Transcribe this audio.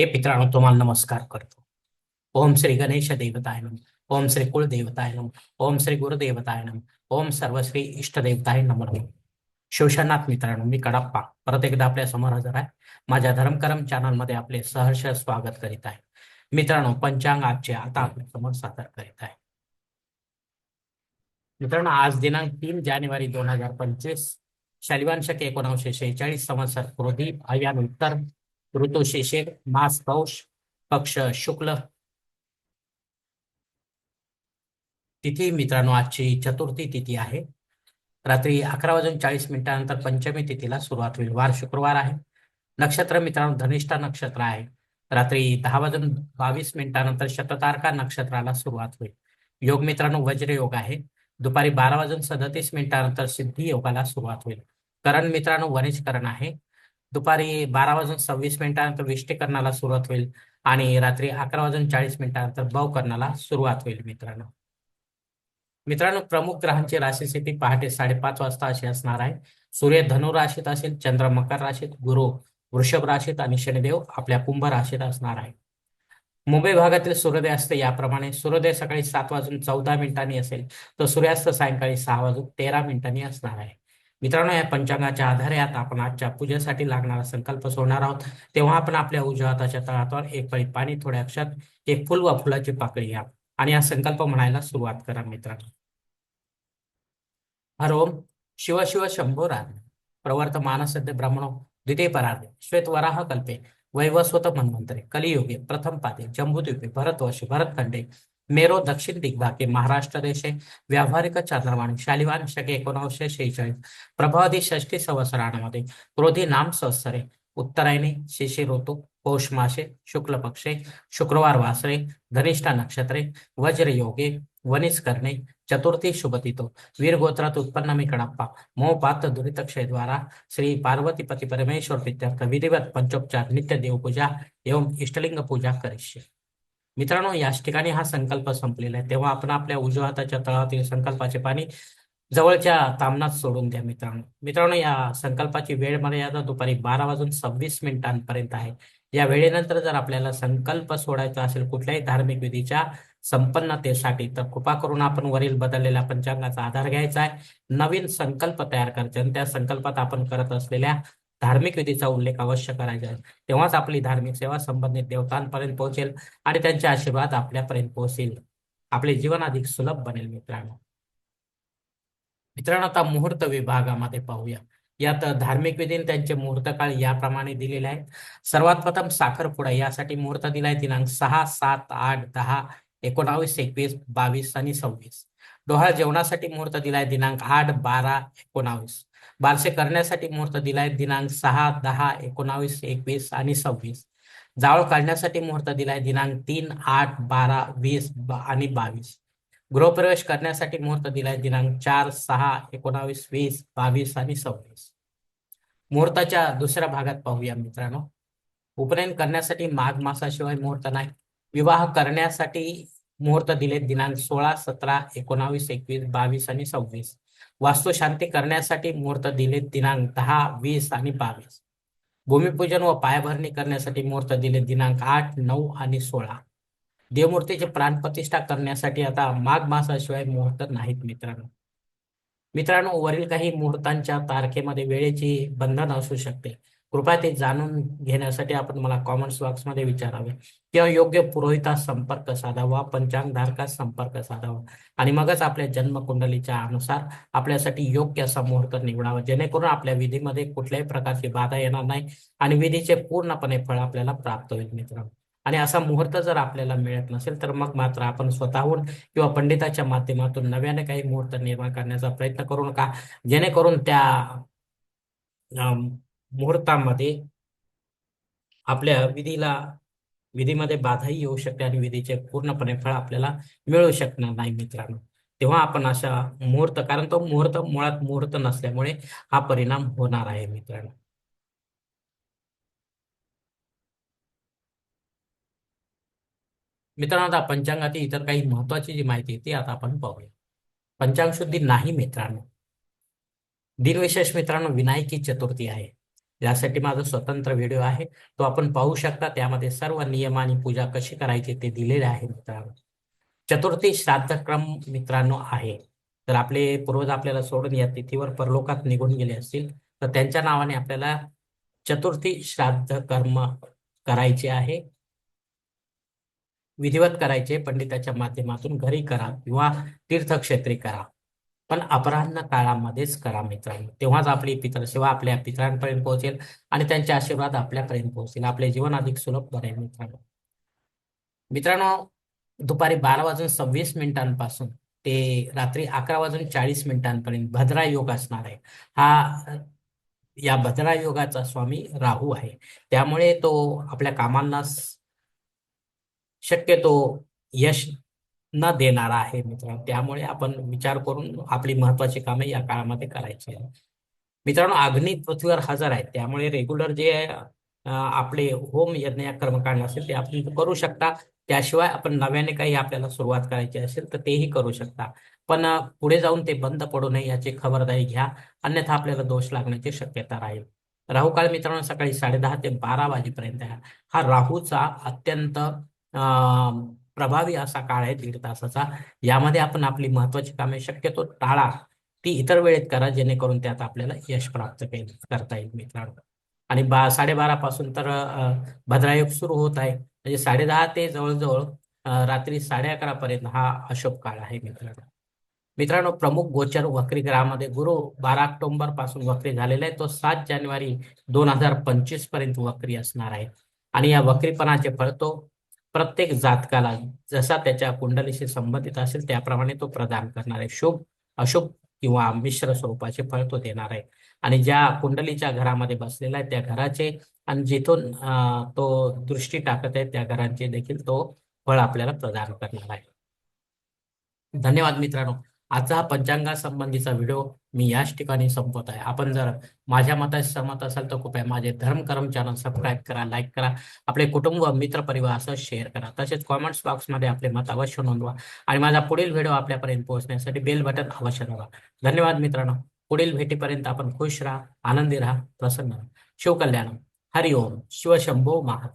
हे पित्रांनो तुम्हाला नमस्कार करतो. ओम श्री गणेश देवताय नम ओम श्री कुलदेवताय नम ओम श्री गुरुदेवताय नम ओम सर्वश्री इष्टदेवताय नम नमः. शिवशनाथ मित्रांनो मी कडाप्पा. परत एकदा आपल्यासमोर हजर आहे. माझ्या धर्मकरम चॅनलमध्ये आपले सहर्ष स्वागत करीत आहे. मित्रांनो पंचांग आजचे आता आपल्यासमोर सादर करीत आहे. मित्रांनो आज दिनांक तीन जानेवारी दोन हजार पंचवीस. शालिवान शके एकोणीसशे शेहेचाळीस संवत्सर क्रोधी अव्यान उत्तर ऋतू शिशिर मास पौष पक्ष शुक्ल. तिथी मित्रांनो आजची चतुर्थी तिथी आहे. रात्री अकरा वाजून चाळीस मिनिटानंतर पंचमी तिथीला सुरुवात होईल. वार शुक्रवार आहे. नक्षत्र मित्रांनो धनिष्ठा नक्षत्र आहे. रात्री दहा वाजून बावीस मिनिटानंतर शततारका नक्षत्राला सुरुवात होईल. योग मित्रांनो वज्र योग आहे. दुपारी बारा वाजून सदतीस मिनिटानंतर सिद्धी योगाला सुरुवात होईल. करण मित्रांनो वनिजकरण आहे. दुपारी बारा वाजून सव्वीस मिनिटानंतर विष्टीकरणाला सुरुवात होईल आणि रात्री अकरा वाजून चाळीस मिनिटानंतर बवकरणाला सुरुवात होईल मित्रांनो. मित्रांनो प्रमुख ग्रहांची राशी स्थिती पहाटे साडेपाच वाजता अशी असणार आहे. सूर्य धनु राशीत असेल चंद्र मकर राशीत गुरु वृषभ राशीत आणि शनिदेव आपल्या कुंभ राशीत असणार आहे. मुंबई भागातील सूर्योदय असते याप्रमाणे सूर्योदय सकाळी सात वाजून चौदा मिनिटांनी असेल तर सूर्यास्त सायंकाळी सहा वाजून तेरा मिनिटांनी असणार आहे. मित्रांनो या पंचांगाच्या आधारे आता आपण आजच्या पूजेसाठी लागणारा संकल्प सोडणार आहोत. तेव्हा आपण आपल्या उजव्या हाताच्या तळातवर एक पळी पाणी थोड्या अक्षात एक फुल व फुलाची पाकळी घ्या. आणि हा संकल्प म्हणायला सुरुवात करा मित्रांनो. हर ओम शिव शिव शंभो राधे. प्रवर्त मानसद्य ब्रह्मणो द्वितीय परार्धे श्वेत वराह कल्पे. वैवस्वत मन्वंतरे. कलियुगे प्रथम पादे. जम्बूद्वीपे. भरतवर्षे. भरतखंडे. मेरो दक्षिण दिग्भागे महाराष्ट्र देशे व्यावहारिक चंद्रवाणी शालिवान शके एकोणीसशे शेहेचाळीस. प्रभावधी षष्टी संवत्सरामध्ये क्रोधी नाम संवत्सरे. उत्तरायणी शिशिर ऋतू पौष मासे शुक्ल पक्षे शुक्रवार वासरे धनिष्ठा नक्षत्रे वज्र योगे वनिस करणे चतुर्थी शुभतितो वीर गोत्रात उत्पन्न मी कडाप्पा मोह पात्र दुरित द्वारा श्री पार्वतीपती परमेश्वर प्रित्यर्थ विधिवत पंचोपचार नित्य देवपूजा एवं इष्टलिंग पूजा करिष्ये. मित्रांनो याच ठिकाणी हा संकल्प संपलेला आहे. तेव्हा आपण आपल्या उजव्या हाताच्या तळातील संकल्पाचे पाणी जवळच्या तामनात सोडून द्या मित्रांनो. मित्रांनो या संकल्पाची वेळ मर्यादा दुपारी बारा वाजून सव्वीस मिनिटांपर्यंत आहे. या वेळेनंतर जर आपल्याला संकल्प सोडायचा असेल कुठल्याही धार्मिक विधीच्या संपन्नतेसाठी तर कृपा करून आपण वरील बदललेल्या पंचांगाचा आधार घ्यायचा आहे. नवीन संकल्प तयार करायचे आणि त्या संकल्पात आपण करत असलेल्या धार्मिक विधीचा उल्लेख अवश्य करायचा आहे. तेव्हाच आपली धार्मिक सेवा संबंधित देवतांपर्यंत पोहोचेल आणि त्यांचे आशीर्वाद आपल्यापर्यंत पोहोचेल. आपले जीवन अधिक सुलभ बनेल मित्रांनो. मित्रांनो आता मुहूर्त विभागामध्ये पाहूया. यात धार्मिक विधीने त्यांचे मुहूर्त काळ याप्रमाणे दिलेले आहेत. सर्वात प्रथम साखरपुडा यासाठी मुहूर्त दिलाय दिनांक सहा सात आठ दहा एकोणावीस एकवीस बावीस आणि सव्वीस. डोहाळ जेवणासाठी मुहूर्त दिलाय दिनांक आठ बारा एकोणावीस. बारसे करण्यासाठी मुहूर्त दिलाय दिनांक सहा दहा एकोणावीस एकवीस आणि सव्वीस. जावळ काढण्यासाठी मुहूर्त दिलाय दिनांक तीन आठ बारा वीस आणि बावीस. गृहप्रवेश करण्यासाठी मुहूर्त दिलाय दिनांक चार सहा एकोणावीस वीस बावीस आणि सव्वीस. मुहूर्ताच्या दुसऱ्या भागात पाहूया मित्रांनो. उपनयन करण्यासाठी माघ मासाशिवाय मुहूर्त नाही. विवाह करण्यासाठी मुहूर्त दिले दिनांक सोळा सतरा एकोणावीस एकवीस बावीस आणि सव्वीस. वास्तुशांती करण्यासाठी मुहूर्त दिले दिनांक दहा वीस आणि बावीस. भूमिपूजन व पायाभरणी करण्यासाठी मुहूर्त दिले दिनांक आठ नऊ आणि सोळा. देवमूर्तीची प्राणप्रतिष्ठा करण्यासाठी आता माघ मासाशिवाय मुहूर्त नाहीत मित्रांनो. मित्रांनो वरील काही मुहूर्तांच्या तारखेमध्ये वेळेची बंधन असू शकते. कृपया ते जाणून घेण्यासाठी आपण मला कॉमेंट्स बॉक्समध्ये विचारावे. किंवा योग्य पुरोहितास संपर्क साधावा पंचांगधारकास संपर्क साधावा. आणि मगच आपल्या जन्मकुंडलीच्या अनुसार आपल्यासाठी योग्य असा मुहूर्त निवडावा. जेणेकरून आपल्या विधीमध्ये कुठल्याही प्रकारची बाधा येणार नाही आणि विधीचे पूर्णपणे फळ आपल्याला प्राप्त होईल मित्रांनो. आणि असा मुहूर्त जर आपल्याला मिळत नसेल तर मग मात्र आपण स्वतःहून किंवा पंडिताच्या माध्यमातून नव्याने काही मुहूर्त निर्माण करण्याचा प्रयत्न करू नका. जेणेकरून त्या मुहूर्तामध्ये आपल्या विधीला विधीमध्ये बाधाही येऊ शकते आणि विधीचे पूर्णपणे फळ आपल्याला मिळू शकणार नाही मित्रांनो. तेव्हा आपण अशा मुहूर्त कारण तो मुहूर्त मुळात मुहूर्त नसल्यामुळे हा परिणाम होणार आहे मित्रांनो. मित्रांनो आता पंचांगातील इतर काही महत्वाची जी माहिती ती आता आपण पाहूया. पंचांग शुद्धी नाही मित्रांनो. दिनविशेष मित्रांनो विनायकी चतुर्थी आहे. यासाठी माझा स्वतंत्र व्हिडिओ आहे. तो आपण पाहू शकता. त्यामध्ये सर्व नियम आणि पूजा कशी करायची ते दिलेले आहे मित्रांनो. चतुर्थी श्राद्धक्रम मित्रांनो आहे. तर आपले पूर्वज आपल्याला सोडून या तिथीवर परलोकात निघून गेले असतील तर त्यांच्या नावाने आपल्याला चतुर्थी श्राद्ध कर्म करायचे आहे. विधिवत करायचे पंडिताच्या माध्यमातून घरी करा किंवा तीर्थक्षेत्री करा. पण अपराह्न काळामध्येच करा मित्रांनो तेव्हाच आपली पितरसेवा आपल्या पितरांपर्यंत पोहोचेल आणि त्यांचे आशीर्वाद आपल्यापर्यंत पोहोचेल आपले जीवन अधिक सुलभ बनेल मित्रांनो. मित्रांनो दुपारी बारा वाजून सव्वीस मिनिटांपासून ते रात्री अकरा वाजून चाळीस मिनिटांपर्यंत भद्रा योग असणार आहे. हा या भद्रा योगाचा स्वामी राहू आहे. त्यामुळे तो आपल्या कामांना शक्यतो यश न देणारा आहे मित्रांनो. त्यामुळे आपण विचार करून आपली महत्वाची कामे या काळामध्ये करायची आहे मित्रांनो अग्नी पृथ्वीवर हजर आहे. त्यामुळे रेग्युलर जे आपले होम यज्ञ या कर्मकांड असेल ते आपण करू शकता. त्याशिवाय आपण नव्याने काही आपल्याला सुरुवात करायची असेल तर तेही करू शकता. पण पुढे जाऊन ते बंद पडू नये याची खबरदारी घ्या. अन्यथा आपल्याला दोष लागण्याची शक्यता राहील. राहू काळ मित्रांनो सकाळी साडेदहा ते बारा वाजेपर्यंत हा राहूचा अत्यंत अं, प्रभावी असा काळ आहे दीड तासाचा. यामध्ये आपण आपली महत्वाची कामे शक्यतो टाळा. ती इतर वेळेत करा जेणेकरून त्यात आपल्याला यश प्राप्त करता येईल मित्रांनो. आणि बा साडेबारा पासून तर भद्रायोग सुरू होत आहे. म्हणजे साडेदहा ते जवळजवळ रात्री साडे अकरा पर्यंत हा अशुभ काळ आहे मित्रांनो. मित्रांनो प्रमुख गोचर वक्री ग्रहामध्ये गुरु बारा ऑक्टोबरपासून वक्री झालेला आहे. तो सात जानेवारी दोन हजार पंचवीसपर्यंत वक्री असणार आहे. आणि या वक्रीपणाचे फळ तो प्रत्येक जातकाला जसा त्याच्या कुंडलीशी संबंधित असेल त्याप्रमाणे तो प्रदान करणार आहे शुभ अशुभ किंवा मिश्र स्वरूपाचे फळ तो देणार आहे. आणि ज्या कुंडलीच्या घरामध्ये बसलेला आहे त्या घराचे आणि जिथून अं, तो दृष्टी टाकत आहे त्या घरांचे देखील तो फळ आपल्याला प्रदान करणार आहे. धन्यवाद मित्रांनो. आजचा पंचांगासंबंधीचा व्हिडिओ मी याच ठिकाणी संपवत आहे. आपण जर माझ्या मताशी सहमत असाल तर कृपया माझे धर्मकर्म चॅनल सबस्क्राईब करा लाईक करा. आपले कुटुंब मित्र परिवार असं शेअर करा. तसेच कॉमेंट्स बॉक्समध्ये आपले मत अवश्य नोंदवा आणि माझा पुढील व्हिडिओ आपल्यापर्यंत पोहोचण्यासाठी बेल बटन अवश्य दाबा. धन्यवाद मित्रांनो. पुढील भेटीपर्यंत आपण खुश राहा आनंदी राहा प्रसन्न राहा. शिवकल्याणम हरिओम. शिवशंभो महा.